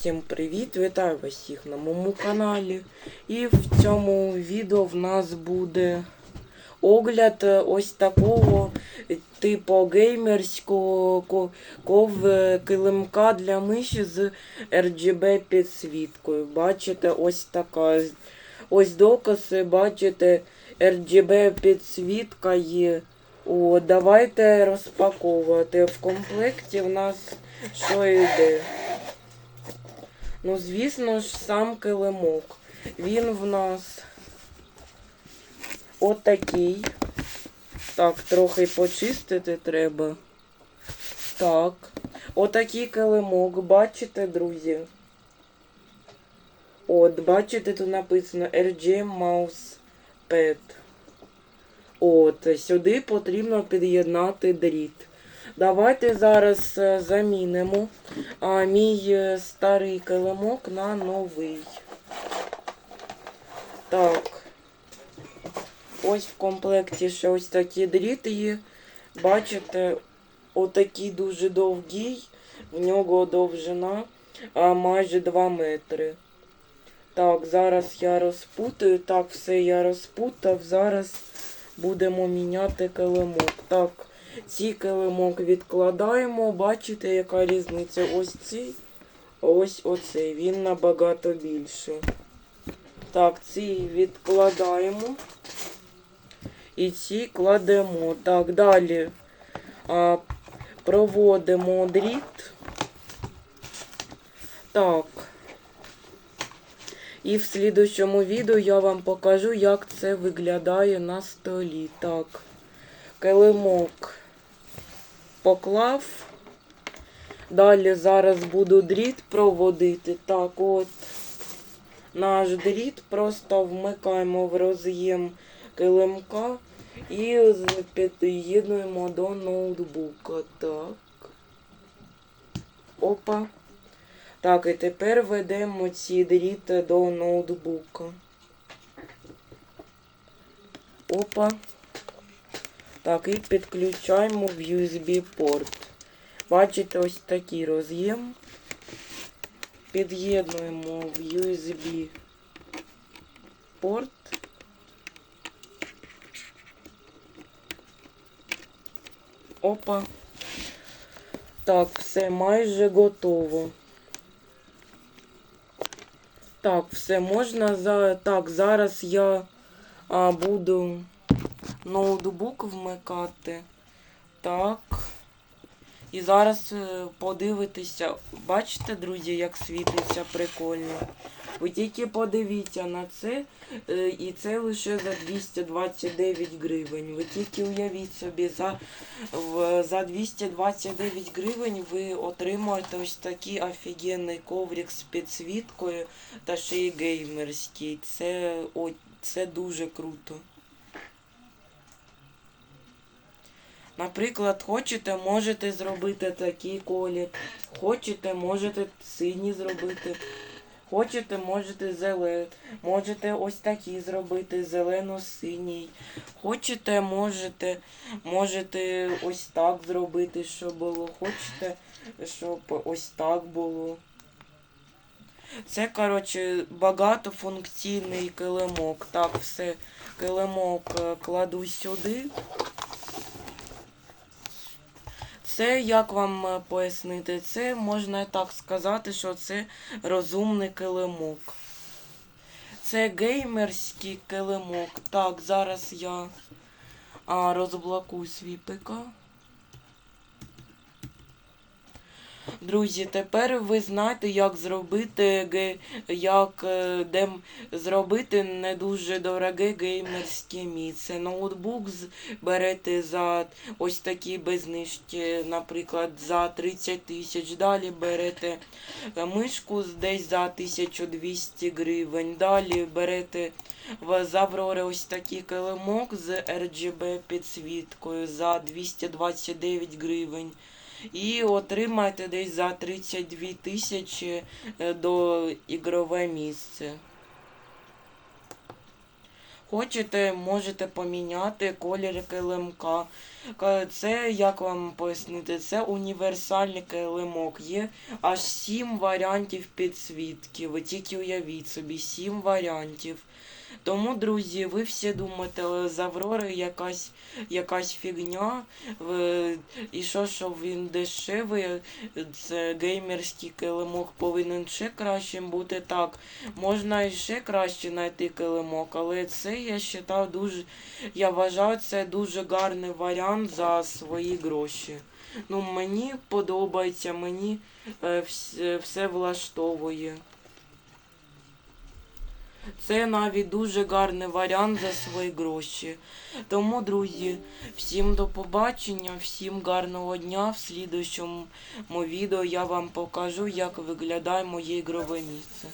Всім привіт! Вітаю вас всіх на моєму каналі. І в цьому відео в нас буде огляд е, ось такого типу геймерського килимка для миші з RGB підсвіткою. Бачите, ось така. Ось докази, бачите, RGB підсвітка є. О, давайте розпаковувати. В комплекті в нас що йде? Ну, звісно ж, сам килимок. Він в нас отакий. Так, трохи почистити треба. Так. Отакий килимок, бачите, друзі? От, бачите, тут написано RG Mouse Pad. От, сюди потрібно під'єднати дріт. Давайте зараз е, замінимо мій е, старий килимок на новий. Так. Ось в комплекті ще ось такі дріти є. Бачите, отакий дуже довгий. В нього довжина а, майже 2 метри. Так, зараз я розпутаю. Так, все я розпутав. Зараз будемо міняти килимок. Так, цей килимок відкладаємо. Бачите, яка різниця? Ось цей, ось оцей. Він набагато більший. Так, цей відкладаємо. І ці кладемо. Так, далі а, проводимо дріт. Так. І в слідущому відео я вам покажу, як це виглядає на столі. Так, килимок поклав. Далі зараз буду дріт проводити. Так, от наш дріт просто вмикаємо в роз'єм килимка і під'єднуємо до ноутбука. Так. Опа. Так, і тепер ведемо ці дріти до ноутбука. Опа. Так, і підключаємо в USB порт. Бачите, ось такий роз'єм. Під'єднуємо в USB порт. Опа. Так, все майже готово. Так, все можна. Так, зараз я а, буду ноутбук вмикати. Так. І зараз е, подивитися. Бачите, друзі, як світиться прикольно. Ви тільки подивіться на це. е, І це лише за 229 гривень. Ви тільки уявіть собі, за, за 229 гривень ви отримаєте ось такий офігенний коврик з підсвіткою та ще й геймерський. Це, о, це дуже круто. Наприклад, хочете, можете зробити такий колір. Хочете, можете синій зробити. Хочете, можете зелений. Можете ось такий зробити, зелено-синій. Хочете, можете, можете ось так зробити, щоб було. Хочете, щоб ось так було. Це, коротше, багатофункційний килимок. Так, все, килимок е, кладу сюди. Це, як вам е, пояснити, це можна так сказати, що це розумний килимок. Це геймерський килимок. Так, зараз я розблокую свій ПК. Друзі, тепер ви знаєте, як зробити як е, дем, зробити не дуже дороге геймерське місце. Ноутбук берете за ось такі без знижки, наприклад, за 30 тисяч. Далі берете мишку десь за 1200 гривень. Далі берете в Аврори ось такий килимок з RGB підсвіткою за 229 гривень. І отримаєте десь за 32 тисячі е, до ігрове місце. Хочете, можете поміняти колір килимка. Це, як вам пояснити, це універсальний килимок. Є аж сім варіантів підсвітки. Ви тільки уявіть собі, сім варіантів. Тому, друзі, ви всі думаєте, «Е, з Аврори якась, якась фігня, і що, що він дешевий, це геймерський килимок повинен ще кращим бути. Так, можна і ще краще знайти килимок, але це я вважаю дуже, я вважаю, це дуже гарний варіант за свої гроші. Ну, мені подобається, мені е, все, все влаштовує. Це навіть дуже гарний варіант за свої гроші. Тому, друзі, всім до побачення, всім гарного дня. В слідуючому відео я вам покажу, як виглядає моє ігрове місце.